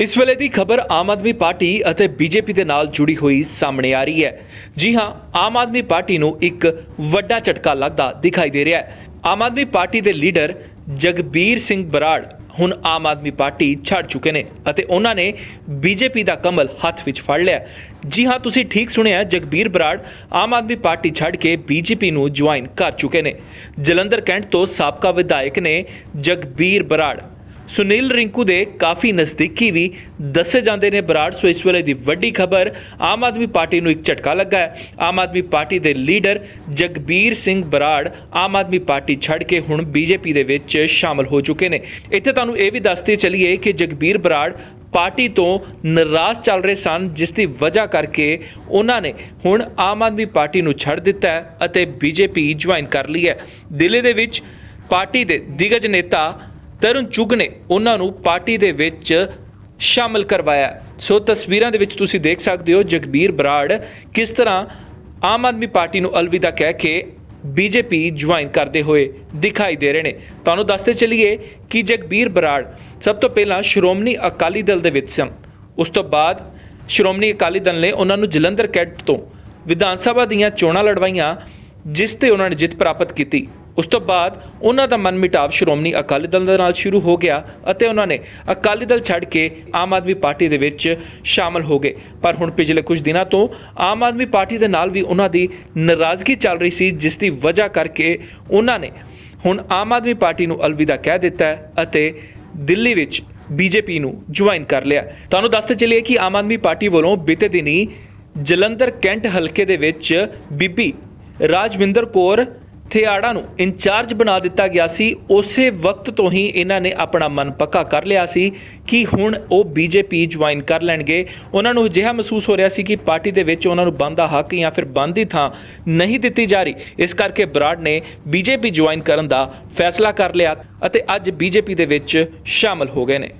ਇਸ ਵੇਲੇ ਦੀ ਖਬਰ ਆਮ ਆਦਮੀ ਪਾਰਟੀ ਅਤੇ ਬੀਜੇਪੀ ਦੇ ਨਾਲ ਜੁੜੀ ਹੋਈ ਸਾਹਮਣੇ ਆ ਰਹੀ ਹੈ। ਜੀ ਹਾਂ, ਆਮ ਆਦਮੀ ਪਾਰਟੀ ਨੂੰ ਇੱਕ ਵੱਡਾ ਝਟਕਾ ਲੱਗਦਾ ਦਿਖਾਈ ਦੇ ਰਿਹਾ ਹੈ। ਆਮ ਆਦਮੀ ਪਾਰਟੀ ਦੇ ਲੀਡਰ ਜਗਬੀਰ ਸਿੰਘ ਬਰਾੜ ਹੁਣ ਆਮ ਆਦਮੀ ਪਾਰਟੀ ਛੱਡ ਚੁੱਕੇ ਨੇ ਅਤੇ ਉਹਨਾਂ ਨੇ ਬੀਜੇਪੀ ਦਾ ਕਮਲ ਹੱਥ ਵਿੱਚ ਫੜ ਲਿਆ ਜੀ ਹਾਂ, ਤੁਸੀਂ ਠੀਕ ਸੁਣਿਆ, ਜਗਬੀਰ ਬਰਾੜ ਆਮ ਆਦਮੀ ਪਾਰਟੀ ਛੱਡ ਕੇ ਬੀਜੇਪੀ ਨੂੰ ਜੁਆਇਨ ਕਰ ਚੁੱਕੇ ਨੇ। ਜਲੰਧਰ ਕੈਂਟ ਤੋਂ ਸਾਬਕਾ ਵਿਧਾਇਕ ਨੇ ਜਗਬੀਰ ਬਰਾੜ ਸੁਨੀਲ ਰਿੰਕੂ ਦੇ ਕਾਫੀ ਨਜ਼ਦੀਕੀ ਵੀ ਦੱਸੇ ਜਾਂਦੇ ਨੇ ਬਰਾੜ। ਸੋ ਇਸ ਵੇਲੇ ਦੀ ਵੱਡੀ ਖਬਰ, ਆਮ ਆਦਮੀ ਪਾਰਟੀ ਨੂੰ ਇੱਕ ਝਟਕਾ ਲੱਗਾ ਹੈ। ਆਮ ਆਦਮੀ ਪਾਰਟੀ ਦੇ ਲੀਡਰ ਜਗਬੀਰ ਸਿੰਘ ਬਰਾੜ ਆਮ ਆਦਮੀ ਪਾਰਟੀ ਛੱਡ ਕੇ ਹੁਣ ਬੀਜੇਪੀ ਦੇ ਵਿੱਚ ਸ਼ਾਮਲ ਹੋ ਚੁੱਕੇ ਨੇ। ਇੱਥੇ ਤੁਹਾਨੂੰ ਇਹ ਵੀ ਦੱਸਦੇ ਚਲੀਏ ਕਿ ਜਗਬੀਰ ਬਰਾੜ ਪਾਰਟੀ ਤੋਂ ਨਾਰਾਜ਼ ਚੱਲ ਰਹੇ ਸਨ, ਜਿਸ ਦੀ ਵਜ੍ਹਾ ਕਰਕੇ ਉਹਨਾਂ ਨੇ ਹੁਣ ਆਮ ਆਦਮੀ ਪਾਰਟੀ ਨੂੰ ਛੱਡ ਦਿੱਤਾ ਹੈ ਅਤੇ ਬੀਜੇਪੀ ਜੁਆਇਨ ਕਰ ਲਈ ਹੈ। ਦਿੱਲੀ ਦੇ ਵਿੱਚ ਪਾਰਟੀ ਦੇ ਦਿਗਜ ਨੇਤਾ ਤਰੁਣ ਚੁਗ ਨੇ ਉਹਨਾਂ ਨੂੰ ਪਾਰਟੀ ਦੇ ਵਿੱਚ ਸ਼ਾਮਲ ਕਰਵਾਇਆ। ਸੋ ਤਸਵੀਰਾਂ ਦੇ ਵਿੱਚ ਤੁਸੀਂ ਦੇਖ ਸਕਦੇ ਹੋ ਜਗਬੀਰ ਬਰਾੜ ਕਿਸ ਤਰ੍ਹਾਂ ਆਮ ਆਦਮੀ ਪਾਰਟੀ ਨੂੰ ਅਲਵਿਦਾ ਕਹਿ ਕੇ ਬੀਜੇਪੀ ਜੁਆਇਨ ਕਰਦੇ ਹੋਏ ਦਿਖਾਈ ਦੇ ਰਹੇ ਨੇ। ਤੁਹਾਨੂੰ ਦੱਸਦੇ ਚਲੀਏ ਕਿ ਜਗਬੀਰ ਬਰਾੜ ਸਭ ਤੋਂ ਪਹਿਲਾਂ ਸ਼੍ਰੋਮਣੀ ਅਕਾਲੀ ਦਲ ਦੇ ਵਿੱਚ ਸਨ। ਉਸ ਤੋਂ ਬਾਅਦ ਸ਼੍ਰੋਮਣੀ ਅਕਾਲੀ ਦਲ ਨੇ ਉਹਨਾਂ ਨੂੰ ਜਲੰਧਰ ਕੈਂਟ ਤੋਂ ਵਿਧਾਨ ਸਭਾ ਦੀਆਂ ਚੋਣਾਂ ਲੜਵਾਈਆਂ, ਜਿਸ ਤੇ ਉਹਨਾਂ ਨੇ ਜਿੱਤ ਪ੍ਰਾਪਤ ਕੀਤੀ। ਉਸ ਤੋਂ ਬਾਅਦ ਉਹਨਾਂ ਦਾ ਮਨਮਿਟਾਵ ਸ਼੍ਰੋਮਣੀ ਅਕਾਲੀ ਦਲ ਦੇ ਨਾਲ ਸ਼ੁਰੂ ਹੋ ਗਿਆ ਅਤੇ ਉਹਨਾਂ ਨੇ ਅਕਾਲੀ ਦਲ ਛੱਡ ਕੇ ਆਮ ਆਦਮੀ ਪਾਰਟੀ ਦੇ ਵਿੱਚ ਸ਼ਾਮਲ ਹੋ ਗਏ। ਪਰ ਹੁਣ ਪਿਛਲੇ ਕੁਝ ਦਿਨਾਂ ਤੋਂ ਆਮ ਆਦਮੀ ਪਾਰਟੀ ਦੇ ਨਾਲ ਵੀ ਉਹਨਾਂ ਦੀ ਨਾਰਾਜ਼ਗੀ ਚੱਲ ਰਹੀ ਸੀ, ਜਿਸ ਦੀ ਵਜ੍ਹਾ ਕਰਕੇ ਉਹਨਾਂ ਨੇ ਹੁਣ ਆਮ ਆਦਮੀ ਪਾਰਟੀ ਨੂੰ ਅਲਵਿਦਾ ਕਹਿ ਦਿੱਤਾ ਹੈ ਅਤੇ ਦਿੱਲੀ ਵਿੱਚ ਬੀਜੇਪੀ ਨੂੰ ਜੁਆਇਨ ਕਰ ਲਿਆ। ਤੁਹਾਨੂੰ ਦੱਸਦੇ ਚੱਲੀਏ ਕਿ ਆਮ ਆਦਮੀ ਪਾਰਟੀ ਵੱਲੋਂ ਬੀਤੇ ਦਿਨੀ ਜਲੰਧਰ ਕੈਂਟ ਹਲਕੇ ਦੇ ਵਿੱਚ ਬੀਬੀ ਰਾਜਵਿੰਦਰ ਕੌਰ ਥਿਆੜਾ ਨੂੰ ਇੰਚਾਰਜ ਬਣਾ ਦਿੱਤਾ ਗਿਆ ਸੀ, ਉਸੇ ਵਕਤ ਤੋਂ ਹੀ ਇਹਨਾਂ ਨੇ ਆਪਣਾ ਮਨ ਪੱਕਾ ਕਰ ਲਿਆ ਸੀ ਕਿ ਹੁਣ ਉਹ ਬੀਜੇਪੀ ਜੁਆਇਨ ਕਰ ਲੈਣਗੇ। ਉਹਨਾਂ ਨੂੰ ਅਜਿਹਾ ਮਹਿਸੂਸ ਹੋ ਰਿਹਾ ਸੀ ਕਿ ਪਾਰਟੀ ਦੇ ਵਿੱਚ ਉਹਨਾਂ ਨੂੰ ਬੰਦਾ ਹੱਕ ਜਾਂ ਫਿਰ ਬੰਦੀ ਥਾਂ ਨਹੀਂ ਦਿੱਤੀ ਜਾ ਰਹੀ। ਇਸ ਕਰਕੇ ਬਰਾੜ ਨੇ ਬੀਜੇਪੀ ਜੁਆਇਨ ਕਰਨ ਦਾ ਫੈਸਲਾ ਕਰ ਲਿਆ ਅਤੇ ਅੱਜ ਬੀਜੇਪੀ ਦੇ ਵਿੱਚ ਸ਼ਾਮਲ ਹੋ ਗਏ ਨੇ।